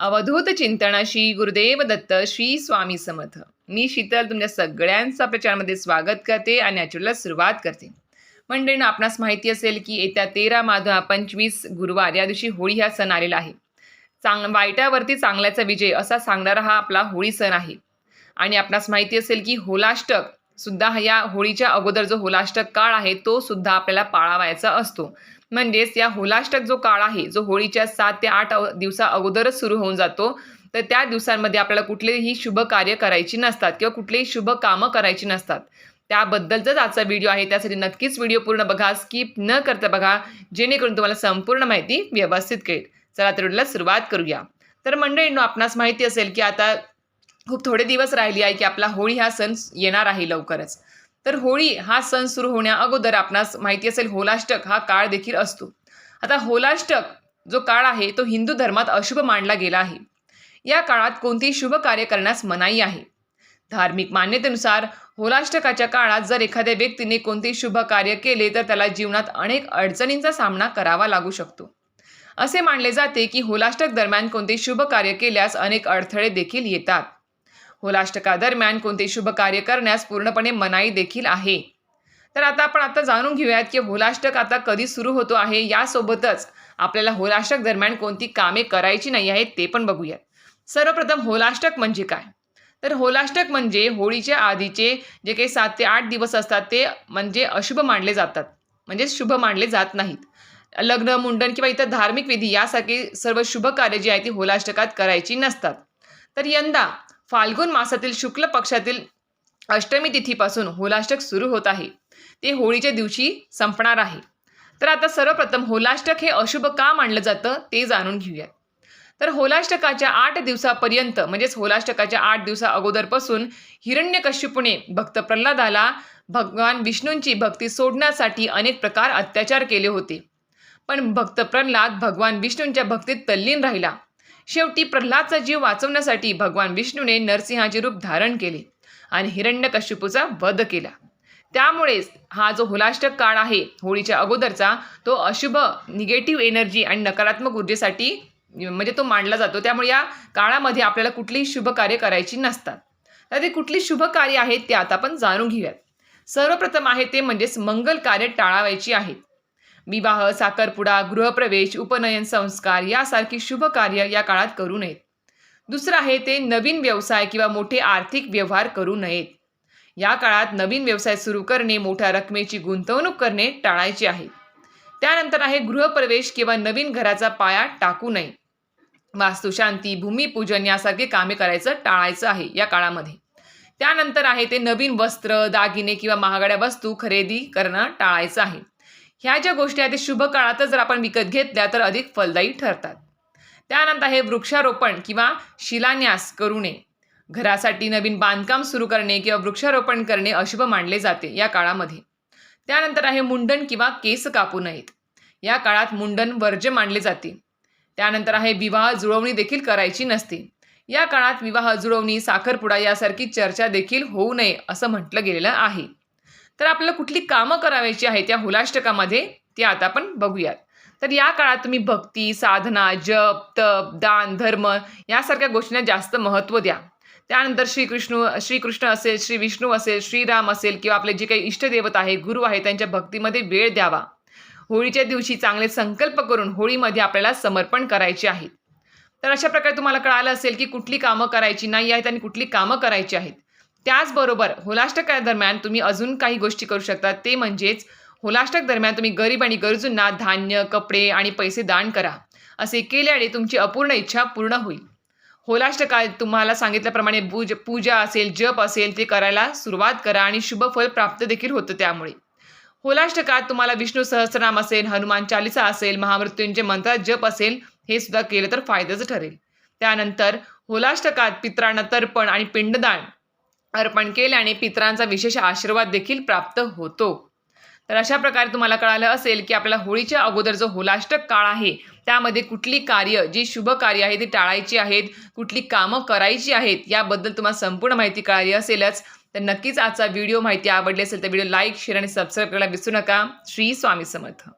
अवधूत चिंतन श्री गुरुदेव दत्त श्री स्वामी समर्थ. मी शीतल तुमच्या सगळ्यांचं आपल्या चॅनलमध्ये स्वागत करते आणि ॲक्च्युअलला सुरुवात करते. मंडळीनं आपणास माहिती असेल की येत्या तेरा माधवा पंचवीस गुरुवार या दिवशी होळी हा सण आलेला आहे. चांग वाईटावरती चांगल्याचा विजय असा सांगणारा हा आपला होळी सण आहे. आणि आपणास माहिती असेल की होलाष्टक सुद्धा हा या होळीच्या अगोदर जो होलाष्टक काळ आहे तो सुद्धा आपल्याला पाळावायचा असतो. म्हणजेच या होलाष्टक जो काळ आहे जो होळीच्या सात ते आठ दिवसा अगोदरच सुरू होऊन जातो तर त्या दिवसांमध्ये आपल्याला कुठलेही शुभ कार्य करायची नसतात किंवा कुठलेही शुभ कामं करायची नसतात. त्याबद्दलचाच आजचा व्हिडिओ आहे त्यासाठी नक्कीच व्हिडिओ पूर्ण बघा स्किप न करता बघा जेणेकरून तुम्हाला संपूर्ण माहिती व्यवस्थित कळेल. चला तर सुरुवात करूया. तर मंडळींनो आपणास माहिती असेल की आता खूप थोडे दिवस राहिली आहे की आपला होळी हा सण येणार आहे लवकरच. तर होळी हा सण सुरू होण्या अगोदर आपणास माहिती असेल होलाष्टक हा काळ देखील असतो. आता होलाष्टक जो काळ आहे तो हिंदू धर्मात अशुभ मानला गेला आहे. या काळात कोणतेही शुभ कार्य करण्यास मनाई आहे. धार्मिक मान्यतेनुसार होलाष्टकाच्या काळात जर एखाद्या व्यक्तीने कोणतेही शुभ कार्य केले तर त्याला जीवनात अनेक अडचणींचा सामना करावा लागू शकतो. असे मानले जाते की होलाष्टक दरम्यान कोणतेही शुभ कार्य केल्यास अनेक अडथळे देखील येतात. होलाष्टकादरम्यान कोणते शुभ कार्य करण्यास पूर्णपणे मनाई देखील आहे. तर आता आपण आता जाणून घेऊयात की होलाष्टक आता कधी सुरू होतो आहे. यासोबतच आपल्याला होलाष्टक दरम्यान कोणती कामे करायची नाही आहेत ते पण बघूयात. सर्वप्रथम होलाष्टक म्हणजे काय? तर होलाष्टक म्हणजे होळीच्या आधीचे जे काही सात ते आठ दिवस असतात ते म्हणजे अशुभ मानले जातात. म्हणजे शुभ मानले जात नाहीत. लग्न मुंडन किंवा इतर धार्मिक विधी यासारखी सर्व शुभ कार्य जी आहे ती होलाष्टकात करायची नसतात. तर यंदा फाल्गुन मासातील शुक्ल पक्षातील अष्टमी तिथीपासून होलाष्टक सुरू होत आहे. ते होळीच्या दिवशी संपणार आहे. तर आता सर्वप्रथम होलाष्टक हे अशुभ का मानलं जातं ते जाणून घेऊयात तर होलाष्टकाच्या आठ दिवसापर्यंत म्हणजेच होलाष्टकाच्या आठ दिवसा अगोदरपासून हिरण्यकश्यपूने भक्त प्रल्हादाला भगवान विष्णूंची भक्ती सोडण्यासाठी अनेक प्रकार अत्याचार केले होते. पण भक्त प्रल्हाद भगवान विष्णूंच्या भक्तीत तल्लीन राहिला. शेवटी प्रल्हादचा जीव वाचवण्यासाठी भगवान विष्णूने नरसिंहाचे रूप धारण केले आणि हिरण्यकश्यपूचा वध केला. त्यामुळेच हा जो होलाष्टक काळ आहे होळीच्या अगोदरचा तो अशुभ निगेटिव्ह एनर्जी आणि नकारात्मक ऊर्जेसाठी म्हणजे तो मांडला जातो. त्यामुळे या काळामध्ये आपल्याला कुठलीही शुभ कार्य करायची नसतात. तर ते कुठली शुभ कार्य आहेत ते आता आपण जाणून घेऊयात. सर्वप्रथम आहे ते म्हणजेच मंगल कार्य टाळावायची आहेत विवाह साखरपुडा गृहप्रवेश उपनयन संस्कार यासारखी शुभ कार्य या काळात करू नयेत. दुसरं आहे ते नवीन व्यवसाय किंवा मोठे आर्थिक व्यवहार करू नयेत. या काळात नवीन व्यवसाय सुरू करणे मोठ्या रकमेची गुंतवणूक करणे टाळायचे आहे. त्यानंतर आहे गृहप्रवेश किंवा नवीन घराचा पाया टाकू नये. वास्तुशांती भूमिपूजन यासारखे कामे करायचं टाळायचं आहे या काळामध्ये. त्यानंतर आहे ते नवीन वस्त्र दागिने किंवा महागड्या वस्तू खरेदी करणं टाळायचं आहे. ह्या ज्या गोष्टी आहेत ते शुभ काळातच जर आपण विकत घेतल्या तर अधिक फलदायी ठरतात. त्यानंतर आहे वृक्षारोपण किंवा शिलान्यास करू नये घरासाठी नवीन बांधकाम सुरू करणे किंवा वृक्षारोपण करणे अशुभ मानले जाते या काळामध्ये. त्यानंतर आहे मुंडन किंवा केस कापू नयेत. या काळात मुंडन वर्ज्य मानले जाते. त्यानंतर आहे विवाह जुळवणी देखील करायची नसते. या काळात विवाह जुळवणी साखरपुडा यासारखी चर्चा देखील होऊ नये असं म्हटलं गेलेलं आहे. तर आपल्याला कुठली कामं करावायची आहेत या हुलाष्टकामध्ये ती आता आपण बघूयात. तर या काळात तुम्ही भक्ती साधना जप तप दान धर्म यासारख्या गोष्टींना जास्त महत्त्व द्या. त्यानंतर श्रीकृष्ण श्रीकृष्ण असेल श्री विष्णू असेल श्रीराम असेल किंवा आपले जे काही इष्टदेवत आहे गुरु आहे त्यांच्या भक्तीमध्ये वेळ द्यावा. होळीच्या दिवशी चांगले संकल्प करून होळीमध्ये आपल्याला समर्पण करायचे आहेत तर अशा प्रकारे तुम्हाला कळालं असेल की कुठली कामं करायची नाही आहेत आणि कुठली कामं करायची आहेत. त्याचबरोबर होलाष्टका दरम्यान तुम्ही अजून काही गोष्टी करू शकता. ते म्हणजेच होलाष्टक दरम्यान तुम्ही गरीब आणि गरजूंना धान्य कपडे आणि पैसे दान करा. असे केल्याने तुमची अपूर्ण इच्छा पूर्ण होईल. होलाष्टकात तुम्हाला सांगितल्याप्रमाणे पूज पूजा असेल जप असेल ते करायला सुरुवात करा आणि शुभफल प्राप्त देखील होतं त्यामुळे. होलाष्टकात तुम्हाला विष्णू सहस्रनाम असेल हनुमान चालिसा असेल महामृत्यूंचे मंत्र जप असेल हे सुद्धा केलं तर फायद्याचं ठरेल. त्यानंतर होलाष्टकात पित्रांना तर्पण आणि पिंडदान अर्पण केल्याने पितरांचा विशेष आशीर्वाद देखील प्राप्त होतो. तर अशा प्रकारे तुम्हाला कळालं असेल की आपल्याला होळीच्या अगोदर जो होलाष्टक काळ आहे त्यामध्ये कुठली कार्य जी शुभ कार्य आहे ती टाळायची आहेत कुठली कामं करायची आहेत याबद्दल तुम्हाला संपूर्ण माहिती कळाली असेलच. तर नक्कीच आजचा व्हिडिओ माहिती आवडली असेल तर व्हिडिओ लाईक शेअर आणि सबस्क्राईब करायला विसरू नका. श्री स्वामी समर्थ.